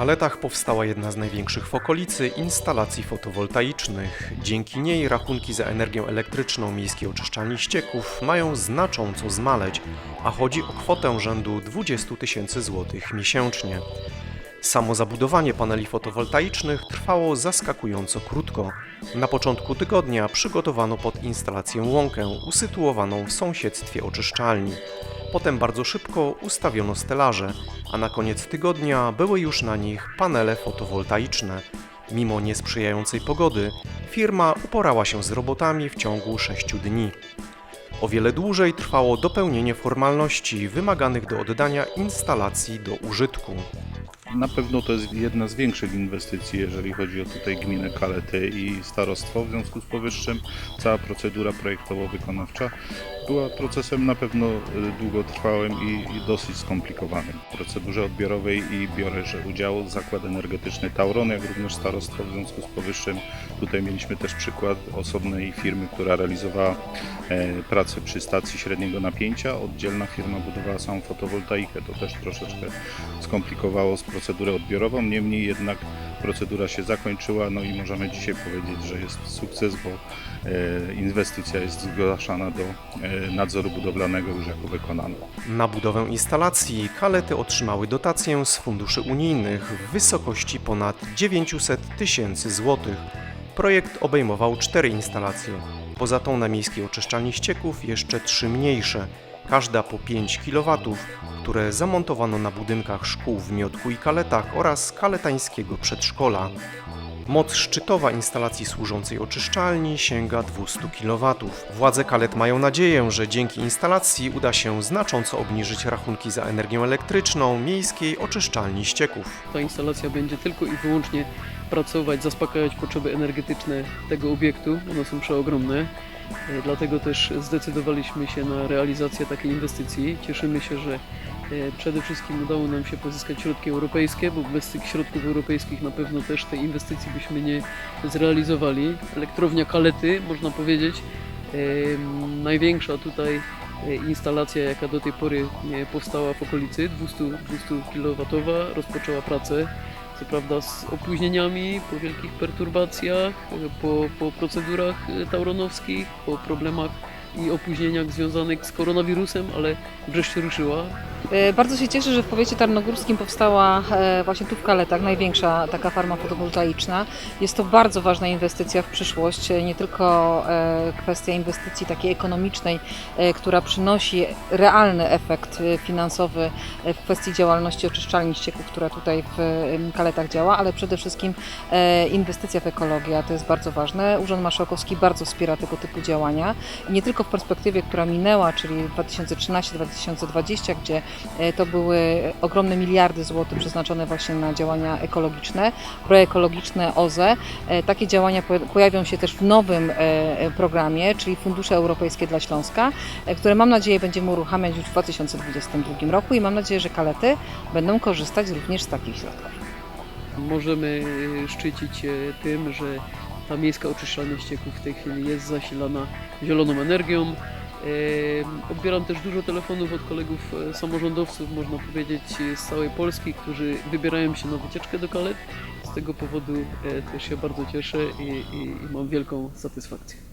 Kaletach powstała jedna z największych w okolicy instalacji fotowoltaicznych. Dzięki niej rachunki za energię elektryczną miejskiej oczyszczalni ścieków mają znacząco zmaleć, a chodzi o kwotę rzędu 20 tysięcy złotych miesięcznie. Samo zabudowanie paneli fotowoltaicznych trwało zaskakująco krótko. Na początku tygodnia przygotowano pod instalację łąkę usytuowaną w sąsiedztwie oczyszczalni. Potem bardzo szybko ustawiono stelaże, a na koniec tygodnia były już na nich panele fotowoltaiczne. Mimo niesprzyjającej pogody, firma uporała się z robotami w ciągu 6 dni. O wiele dłużej trwało dopełnienie formalności wymaganych do oddania instalacji do użytku. Na pewno to jest jedna z większych inwestycji, jeżeli chodzi o tutaj gminę Kalety i starostwo. W związku z powyższym cała procedura projektowo-wykonawcza była procesem na pewno y, długotrwałym i, i dosyć skomplikowanym. W procedurze odbiorowej i biorę udział Zakład Energetyczny Tauron, jak również starostwo. W związku z powyższym tutaj mieliśmy też przykład osobnej firmy, która realizowała e, pracę przy stacji średniego napięcia. Oddzielna firma budowała samą fotowoltaikę. To też troszeczkę skomplikowało procedurę odbiorową. Niemniej jednak procedura się zakończyła, no i możemy dzisiaj powiedzieć, że jest sukces, bo e, inwestycja jest zgłaszana do e, nadzoru budowlanego już jako wykonana. Na budowę instalacji kalety otrzymały dotację z funduszy unijnych w wysokości ponad 900 tysięcy złotych. Projekt obejmował cztery instalacje. Poza tą na miejskiej oczyszczalni ścieków jeszcze trzy mniejsze, każda po 5 kW, które zamontowano na budynkach szkół w Miotku i Kaletach oraz kaletańskiego przedszkola. Moc szczytowa instalacji służącej oczyszczalni sięga 200 kW. Władze Kalet mają nadzieję, że dzięki instalacji uda się znacząco obniżyć rachunki za energię elektryczną miejskiej oczyszczalni ścieków. Ta instalacja będzie tylko i wyłącznie pracować, zaspokajać potrzeby energetyczne tego obiektu. One są przeogromne. E, Dlatego też zdecydowaliśmy się na realizację takiej inwestycji. Cieszymy się, że e, przede wszystkim udało nam się pozyskać środki europejskie, bo bez tych środków europejskich na pewno też tej inwestycji byśmy nie zrealizowali. Elektrownia Kalety, można powiedzieć, e, największa tutaj instalacja, jaka do tej pory powstała w okolicy, 200, 200 kW, rozpoczęła pracę. Co prawda z opóźnieniami, po wielkich perturbacjach, e, po, po procedurach e, tauronowskich, po problemach i opóźnieniach związanych z koronawirusem, ale wreszcie ruszyła. E, Bardzo się cieszę, że w powiecie tarnogórskim powstała e, właśnie tu w Kaletach największa taka farma fotowoltaiczna. Jest to bardzo ważna inwestycja w przyszłość, e, nie tylko kwestia inwestycji takiej ekonomicznej, która przynosi realny efekt finansowy w kwestii działalności oczyszczalni ścieków, która tutaj w Kaletach działa, ale przede wszystkim inwestycja w ekologię, a to jest bardzo ważne. Urząd Marszałkowski bardzo wspiera tego typu działania nie tylko w perspektywie, która minęła, czyli 2013-2020, gdzie to były ogromne miliardy złotych przeznaczone właśnie na działania ekologiczne, proekologiczne OZE. E, Takie działania po- pojawią się też w nowym e, e, programie, czyli Fundusze Europejskie dla Śląska, e, które mam nadzieję będziemy uruchamiać już w 2022 roku i mam nadzieję, że kalety będą korzystać również z takich środków. Możemy e, szczycić się tym, że ta miejska oczyszczalnia ścieków w tej chwili jest zasilana zieloną energią. Odbieram też dużo telefonów od kolegów e, samorządowców, można powiedzieć, e, z całej Polski, którzy wybierają się na wycieczkę do Kalet. Z tego powodu e, też się bardzo cieszę i, i, i mam wielką satysfakcję.